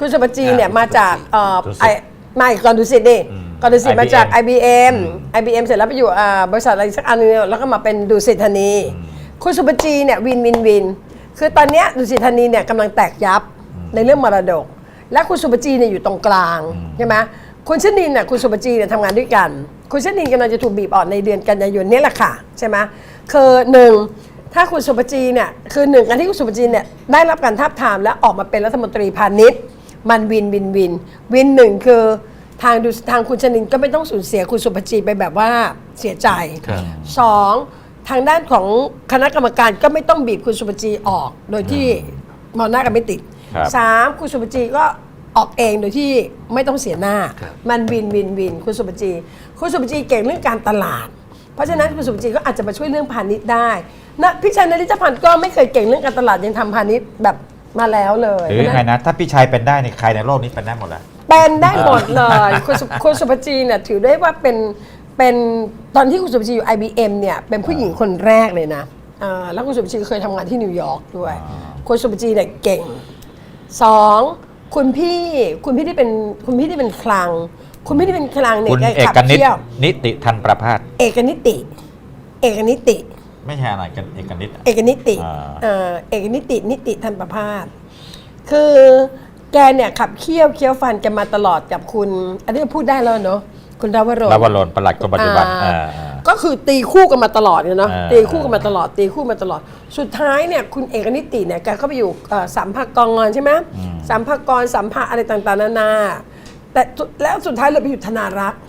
คุณสุปจีเนี่ยอ่ามาจากเอ่อดุสิตไอไม่ก่อนดุสิตดิอืมก่อนดุสิตมาจาก IBM IBM IBM เสร็จแล้วไปอยู่อ่าบริษัทอะไรสักอันนึงแล้วก็มาเป็นดุสิตธานี คุณสุปจีเนี่ยวินวินวิน คือตอนเนี้ยดุสิตธานีเนี่ยกำลังแตกยับในเรื่องมรดก และคุณสุปจีเนี่ยอยู่ตรงกลางใช่ไหมคุณชนินเนี่ยคุณสุปจีเนี่ยทำงานด้วยกัน คุณชนินกำลังจะถูกบีบออกในเดือนกันยายนนี่แหละค่ะใช่ไหมคือหนึ่งถ้าคุณสุปจีเนี่ยคือหนึ่งการที่คุณสุปจีเนี่ยได้รับการทับทามและออกมาเป็นรัฐมนตรีพาณิชย์ มันวินวินวิน วินหนึ่งคือทางดูทางคุณชนินก็ไม่ต้องสูญเสียคุณสุปจีไปแบบว่าเสียใจครับ สองทางด้านของคณะกรรมการก็ไม่ต้องบีบคุณสุปจีออก โดยที่มองหน้ากันไม่ติดครับ สามคุณสุปจีก็ออกเองโดยที่ไม่ต้องเสียหน้า ครับ มันวินวินวินคุณสุปจีคุณสุปจีเก่งเรื่องการตลาด เพราะฉะนั้นคุณสุปจีก็อาจจะมาช่วยเรื่องพาณิชย์ได้นะพี่ชัยนริจพันธ์ก็ไม่เคยเก่งเรื่องการตลาดยังทำพาณิชย์แบบ มาแล้วเลยหรือยังไงนะ ถ้าพี่ชัยเป็นได้นี่ใครในโลกนี้เป็นได้หมดแล้วเป็นได้หมดเลยคุณสุคุณสุปจีเนี่ยถือได้ว่าเป็นเป็นตอนที่คุณสุปจีอยู่ IBM เนี่ยเป็นผู้หญิงคนแรกเลยนะเอ่อแล้วคุณสุปจีเคยทำงานที่นิวยอร์กด้วยคุณสุปจีเนี่ยเก่งสองคุณพี่คุณพี่ที่เป็นคุณพี่ที่เป็นคลัง คุณพี่ที่เป็นคลังเนี่ยคุณแกเอขับกนิตเที่ยว นิติทันประพาส เอกนิติ เอกนิติ ไม่ใช่อะไรกันเอกนิตอะ เอกนิติอ่า เอ่อเอกนิตินิติทันประพาสคือแกเนี่ยขับเคี่ยวเคี้ยวฟันกันมาตลอดกับคุณ อันนี้พูดได้แล้วเนาะคุณดาวรนลาวรนประหลัดคนปัจจุบันอ่าอ่าอ่า ก็คือตีคู่กันมาตลอดเนี่ยเนาะอ่าตีคู่กันมาตลอดตีคู่มาตลอด สุดท้ายเนี่ยคุณเอกนิติเนี่ยแกเข้าไปอยู่เอ่อสัมภากรใช่ไหมสัมภากรสัมภาอะไรต่างๆนานาแต่สุดแล้วสุดท้ายเราไปอยู่ธนารักษ์